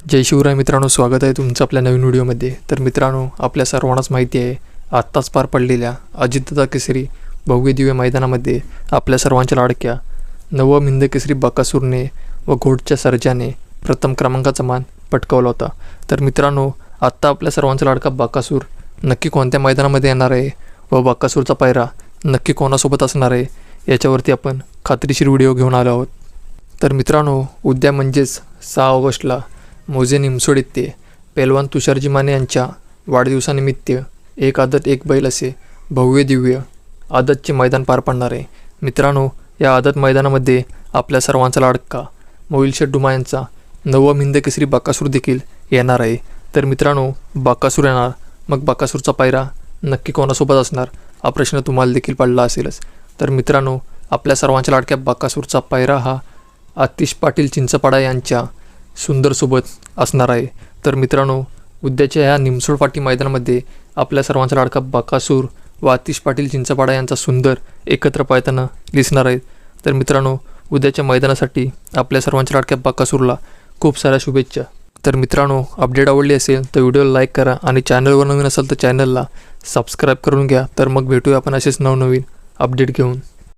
जय शिवराय मित्रांनो स्वागत आहे तुमचं आपल्या नवीन व्हिडिओमध्ये. तर मित्रांनो आपल्या सर्वांनाच माहिती आहे आत्ताच पार पडलेल्या अजितदा केसरी भव्य दिव्य मैदानामध्ये आपल्या सर्वांच्या लाडक्या नवम हिंद केसरी बकासूरने व घोडच्या सर्जाने प्रथम क्रमांकाचा मान पटकावला होता. तर मित्रांनो आत्ता आपल्या सर्वांचा लाडका बकासूर नक्की कोणत्या मैदानामध्ये येणार आहे व बकासूरचा पायरा नक्की कोणासोबत असणार आहे याच्यावरती आपण खात्रीशीर व्हिडिओ घेऊन आलो आहोत. तर मित्रांनो उद्या म्हणजेच सहा ऑगस्टला मोजे निमसोड येथे पेलवान तुषारजी माने यांच्या वाढदिवसानिमित्त एक आदत एक बैल असे भव्य दिव्य आदतचे मैदान पार पडणार आहे. मित्रांनो या आदत मैदानामध्ये आपल्या सर्वांचा लाडका मोहिल शेड्डुमा डुमा यांचा नवम हिंद केसरी बाकासूर देखील येणार आहे. तर मित्रांनो बाकासूर येणार मग बाकासूरचा पायरा नक्की कोणासोबत असणार? हा प्रश्न तुम्हाला देखील पडला असेलच. तर मित्रांनो आपल्या सर्वांच्या लाडक्या बाकासूरचा पायरा हा आतिश पाटील चिंचपाडा यांच्या सुंदरसोबत असणार आहे. तर मित्रांनो उद्याच्या ह्या निमसोड पाटी मैदानामध्ये आपल्या सर्वांचा लाडका बाकासूर व आतिश पाटील चिंचपाडा यांचा सुंदर एकत्र पाळताना दिसणार आहेत. तर मित्रांनो उद्याच्या मैदानासाठी आपल्या सर्वांच्या लाडक्या बाकासूरला खूप साऱ्या शुभेच्छा. तर मित्रांनो अपडेट आवडली असेल तर व्हिडिओला लाईक करा आणि चॅनलवर नवीन असेल तर चॅनलला सबस्क्राईब करून घ्या. तर मग भेटूया आपण असेच नवनवीन अपडेट घेऊन.